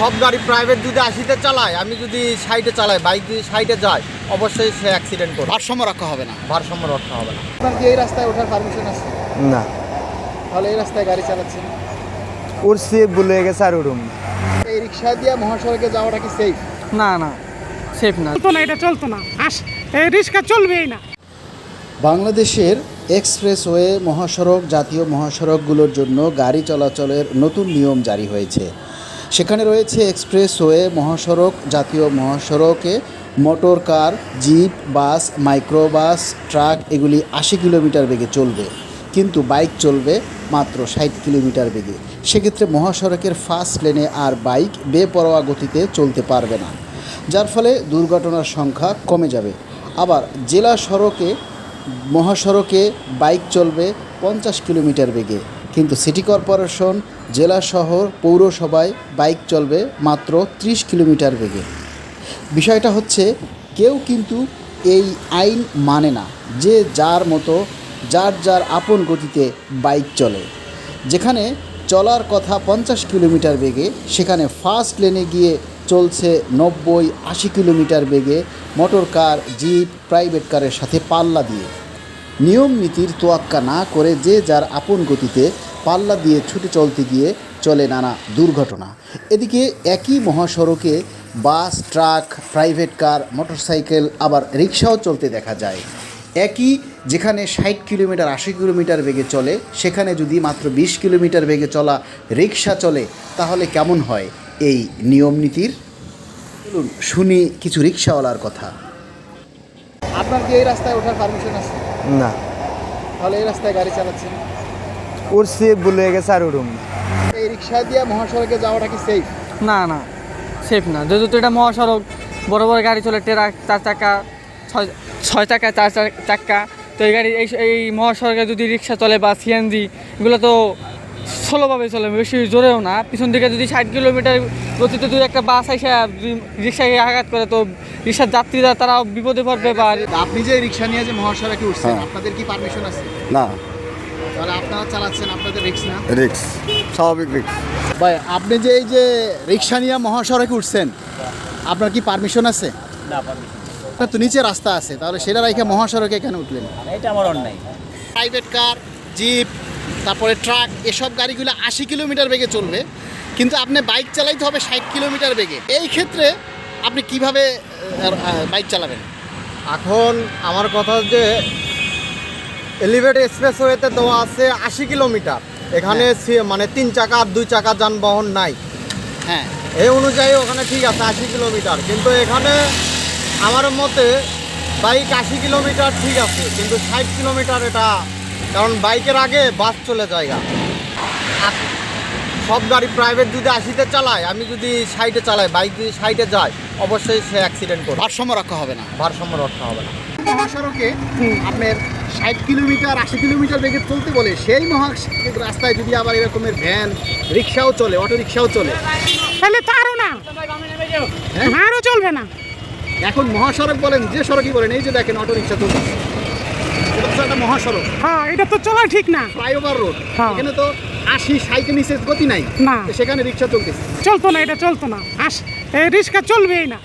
সব গাড়ি প্রাইভেট যদি আশিতে চালায় আমি যদি সাইডে চালাই বাইক যদি সাইডে যায় অবশ্যই সে অ্যাক্সিডেন্ট করবে। ভারসাম্য রক্ষা হবে না। ভারসাম্য রক্ষা হবে না। আপনার কি এই রাস্তায় ওঠার পারমিশন আছে? না। তাহলে এই রাস্তায় গাড়ি চালাচ্ছেন? উঠছি ভুলে গেছে আর উঠুম না। এই রিক্সা দিয়ে মহাসড়কে যাওয়াটা কি সেফ না না সেফ না। চলতো না এটা চলতো না। আস এই রিক্সা চলবেই না। বাংলাদেশের এক্সপ্রেসওয়ে মহাসড়ক জাতীয় মহাসড়কগুলোর জন্য গাড়ি চলাচলের নতুন নিয়ম জারি হয়েছে। সেখানে রয়েছে এক্সপ্রেসওয়ে, মহাসড়ক, জাতীয় মহাসড়কে, motor car, jeep, bus, microbus, truck, এগুলি আশি কিলোমিটার বেগে চলবে। কিন্তু বাইক চলবে মাত্র ষাট কিলোমিটার বেগে। সেক্ষেত্রে মহাসড়কের ফার্স্ট লেনে আর বাইক বেপরোয়া গতিতে চলতে পারবে না। যার ফলে দুর্ঘটনার সংখ্যা কমে যাবে। আবার জেলা সড়কে, মহাসড়কে বাইক চলবে পঞ্চাশ কিলোমিটার বেগে। কিন্তু সিটি কর্পোরেশন, জেলা শহর, পৌরসভায় বাইক চলবে মাত্র ত্রিশ কিলোমিটার বেগে। বিষয়টা হচ্ছে, কেউ কিন্তু এই আইন মানে না, যে যার মতো, যার যার আপন গতিতে বাইক চলে। যেখানে চলার কথা পঞ্চাশ কিলোমিটার বেগে, সেখানে ফার্স্ট লেনে গিয়ে চলছে নব্বই, আশি কিলোমিটার বেগে মোটর কার, জিপ, প্রাইভেট কারের সাথে পাল্লা দিয়ে। নিয়ম নীতির তোয়াক্কা না করে যে যার আপন গতিতে পাল্লা দিয়ে ছুটে চলতে গিয়ে চলে নানা দুর্ঘটনা। এদিকে একই মহাসড়কে bus truck private car motorcycle আবার রিক্সাও চলতে দেখা যায়। একই যেখানে ষাট কিলোমিটার আশি কিলোমিটার বেগে চলে সেখানে যদি মাত্র বিশ কিলোমিটার বেগে চলা রিক্সা চলে তাহলে কেমন হয় এই নিয়ম নীতির? চলুন শুনি কিছু রিক্সাওয়ালার কথা। আপনার কি এই রাস্তায় ওঠার পারমিশন আছে? না। তাহলে এই রাস্তায় গাড়ি চালাচ্ছেন? উঠছি ভুলে গেছে আর উঠুম এই রিক্সা দিয়ে মহাসড়কে যাওয়াটা কি সেফ না না সেফ না। যেহেতু এটা মহাসড়ক বড় বড় গাড়ি চলে ট্রাক চার চাকা ছয় ছয় চাকা চার চাক্কা তো এই গাড়ি এই এই মহাসড়কে যদি রিক্সা চলে বা সিএনজি এগুলো তো স্লোভাবে চলে বেশি জোরেও না। পিছন দিকে যদি ষাট কিলোমিটার গতিতে যদি একটা বাস এসে যদি রিক্সাকে আঘাত করে তো রিক্সার যাত্রীরা তারাও বিপদে পড়বে বা আপনি যে রিক্সা নিয়ে যে মহাসড়কে উঠছেন আপনাদের কি পারমিশন আছে? না। তাহলে আপনারা চালাচ্ছেন আপনাদের রিক্স না? রিক্স স্বাভাবিক রিক্স ভাই আপনি যে এই যে রিক্সা নিয়ে মহাসড়কে উঠছেন আপনার কি পারমিশন আছে? না পারমিশন তো নিচে রাস্তা আছে তাহলে সেটা রেখে মহাসড়কে কেন উঠলেন? এটা আমার অন্যায়। প্রাইভেট কার জিপ তারপরে ট্রাক এসব গাড়িগুলো আশি কিলোমিটার বেগে চলবে কিন্তু আপনি বাইক চালাইতে হবে ষাট কিলোমিটার বেগে। এই ক্ষেত্রে আপনি কীভাবে বাইক চালাবেন? এখন আমার কথা যে এলিভেট এক্সপ্রেস এক্সপ্রেসওয়েতে দেওয়া আছে আশি কিলোমিটার। এখানে সি- মানে তিন চাকা আর দুই চাকা যানবাহন নাই। হ্যাঁ। এই অনুযায়ী ওখানে ঠিক আছে আশি কিলোমিটার। কিন্তু এখানে আমার মতে বাইক আশি কিলোমিটার ঠিক আছে কিন্তু ষাট কিলোমিটার এটা কারণ বাইকের আগে বাস চলে যায় গা। আর সব গাড়ি প্রাইভেট যদি আশিতে চালায় আমি যদি সাইডে চালাই বাইক যদি সাইডে যায় অবশ্যই সে অ্যাক্সিডেন্ট করবে। ভারসাম্য রক্ষা হবে না। ভারসাম্য রক্ষা হবে না। মহাসড়কে আপনার ষাট কিলোমিটার আশি কিলোমিটার বেগে চলতে বলে সেই মহা রাস্তায় যদি আবার এরকমের ভ্যান রিক্সাও চলে অটো রিক্সাও চলে। তাহলে তো আরও না। আরও চলবে না। এখন মহাসড়ক বলেন যে সড়কই বলেন এই যে দেখেন অটো রিক্সা চলছে। মহাসড়ক। হ্যাঁ এটা তো চলা ঠিক না। ফ্লাইওভার রোড হ্যাঁ। এখানে তো আশি সাইকেল নিচে গতি নাই। না। সেখানে রিক্সা চলতেছে। চলতো না এটা চলতো না। আস রিক্সা চলবেই না।